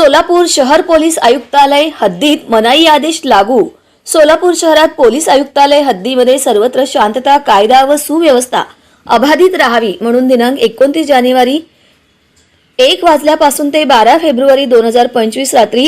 सोलापूर शहर पोलीस आयुक्तालय हद्दीत मनाई आदेश लागू. सोलापूर शहरात पोलीस आयुक्तालय हद्दीमध्ये सर्वत्र शांतता कायदा व सुव्यवस्था अबाधित राहावी म्हणून दिनांक एकोणतीस जानेवारी एक वाजल्यापासून ते बारा फेब्रुवारी दोन हजार पंचवीस रात्री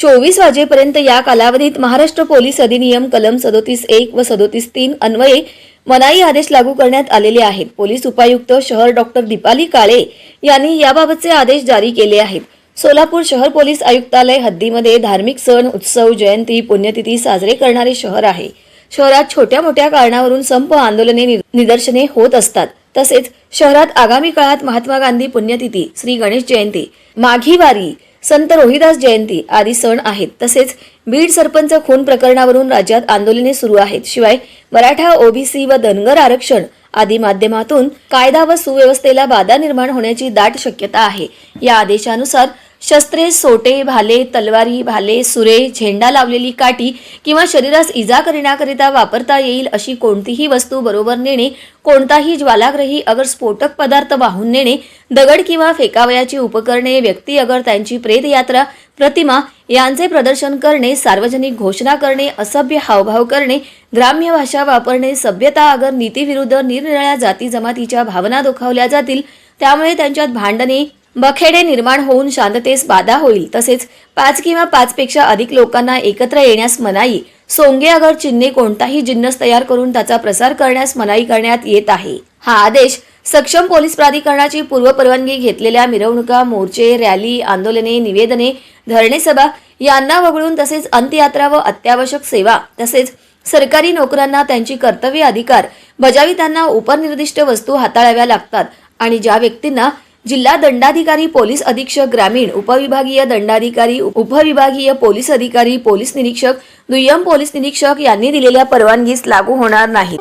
चोवीस वाजेपर्यंत या कालावधीत महाराष्ट्र पोलीस अधिनियम कलम सदोतीस एक व सदोतीस तीन अन्वये मनाई आदेश लागू करण्यात आलेले आहेत. पोलीस उपायुक्त शहर डॉक्टर दीपाली काळे यांनी याबाबतचे आदेश जारी केले आहेत. सोलापूर शहर पोलीस आयुक्तालय हद्दीमध्ये धार्मिक सण उत्सव जयंती पुण्यतिथी साजरे करणारे शहर आहे. शहरात छोट्या मोठ्या कारणावरून संप आंदोलने निदर्शने होत असतात. तसेच शहरात आगामी काळात महात्मा गांधी पुण्यतिथी श्री गणेश जयंती माघी वारी संत रोहिदास जयंती आदी सण आहेत. तसेच बीड सरपंच खून प्रकरणावरून राज्यात आंदोलने सुरू आहेत. शिवाय मराठा ओबीसी व धनगर आरक्षण आदी माध्यमातून कायदा व सुव्यवस्थेला बाधा निर्माण होण्याची दाट शक्यता आहे. या आदेशानुसार शस्त्रे सोटे भाले तलवारी भाले सुरे झेंडा लावलेली काठी किंवा शरीरास इजा करण्याकरिता वापरता येईल अशी कोणतीही वस्तू बरोबर नेणे कोणताही ज्वालाग्रही अगर स्फोटक पदार्थ वाहून नेणे दगड किंवा फेकावयाची उपकरणे व्यक्ती अगर त्यांची प्रेतयात्रा प्रतिमा यांचे प्रदर्शन करणे सार्वजनिक घोषणा करणे असभ्य हावभाव करणे ग्राम्य भाषा वापरणे सभ्यता अगर नीतीविरुद्ध निरनिराळ्या जाती जमातीच्या भावना दुखावल्या जातील त्यामुळे त्यांच्यात भांडणे बखेडे निर्माण होऊन शांततेस बाधा होईल. तसेच पाच किंवा पाचपेक्षा अधिक लोकांना एकत्र येण्यास मनाई सोंगे अगर चिन्हे कोणताही जिन्नस तयार करून त्याचा प्रसार करण्यास मनाई करण्यात येत आहे. हा आदेश सक्षम पोलीस प्राधिकरणाची पूर्वपरवानगी घेतलेल्या मिरवणुका मोर्चे रॅली आंदोलने निवेदने धरणे सभा यांना वगळून तसेच अंत्ययात्रा व अत्यावश्यक सेवा तसेच सरकारी नोकरांना त्यांची कर्तव्य अधिकार बजावितांना उपनिर्दिष्ट वस्तू हाताळाव्या लागतात आणि ज्या व्यक्तींना जिल्हा दंडाधिकारी पोलीस अधीक्षक ग्रामीण उपविभागीय दंडाधिकारी उपविभागीय पोलीस अधिकारी पोलीस निरीक्षक दुय्यम पोलीस निरीक्षक यांनी दिलेल्या परवानगीस लागू होणार नाहीत.